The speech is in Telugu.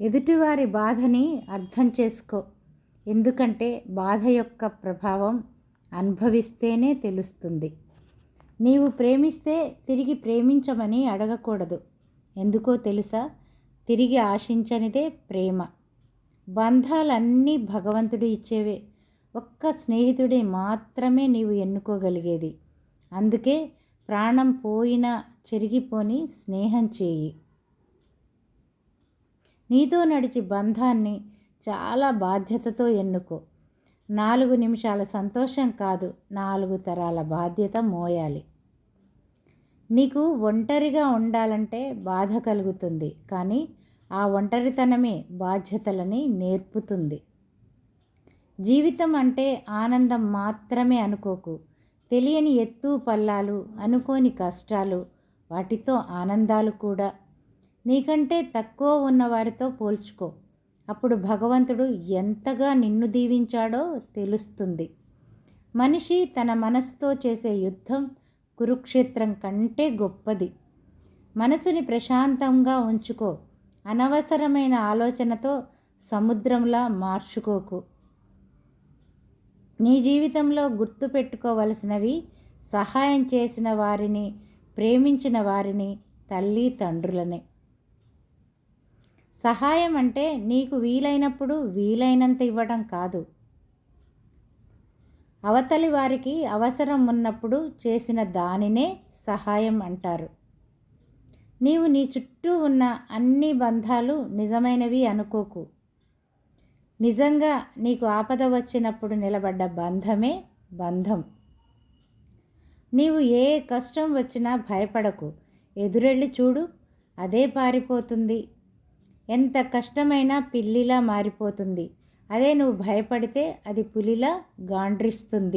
ఎదుటివారి బాధని అర్థం చేసుకో. ఎందుకంటే బాధ యొక్క ప్రభావం అనుభవిస్తేనే తెలుస్తుంది. నీవు ప్రేమిస్తే తిరిగి ప్రేమించమని అడగకూడదు. ఎందుకో తెలుసా? తిరిగి ఆశించనిదే ప్రేమ. బంధాలన్నీ భగవంతుడు ఇచ్చేవే. ఒక్క స్నేహితుడి మాత్రమే నీవు ఎన్నుకోగలిగేది. అందుకే ప్రాణం పోయినా చెరిగిపోని స్నేహం చేయి. నీతో నడిచి బంధాన్ని చాలా బాధ్యతతో ఎన్నుకో. నాలుగు నిమిషాల సంతోషం కాదు నాలుగు తరాల బాధ్యత మోయాలి. నీకు ఒంటరిగా ఉండాలంటే బాధ కలుగుతుంది కానీ ఆ ఒంటరితనమే బాధ్యతలని నేర్పుతుంది. జీవితం అంటే ఆనందం మాత్రమే అనుకోకు. తెలియని ఎత్తు పల్లాలు అనుకోని కష్టాలు వాటితో ఆనందాలు కూడా. నీకంటే తక్కువ ఉన్నవారితో పోల్చుకో. అప్పుడు భగవంతుడు ఎంతగా నిన్ను దీవించాడో తెలుస్తుంది. మనిషి తన మనసుతో చేసే యుద్ధం కురుక్షేత్రం కంటే గొప్పది. మనసుని ప్రశాంతంగా ఉంచుకో. అనవసరమైన ఆలోచనతో సముద్రంలా మార్చుకోకు. నీ జీవితంలో గుర్తుపెట్టుకోవలసినవి సహాయం చేసిన వారిని ప్రేమించిన వారిని తల్లి తండ్రులనే. సహాయం అంటే నీకు వీలైనప్పుడు వీలైనంత ఇవ్వడం కాదు. అవతలి వారికి అవసరం ఉన్నప్పుడు చేసిన దానినే సహాయం అంటారు. నీవు నీ చుట్టూ ఉన్న అన్ని బంధాలు నిజమైనవి అనుకోకు. నిజంగా నీకు ఆపద వచ్చినప్పుడు నిలబడ్డ బంధమే బంధం. నీవు ఏ కష్టం వచ్చినా భయపడకు. ఎదురెళ్ళి చూడు అదే పారిపోతుంది. ఎంత కష్టమైనా పిల్లిలా మారిపోతుంది. అదే నువ్వు భయపడితే అది పులిలా గాండ్రిస్తుంది.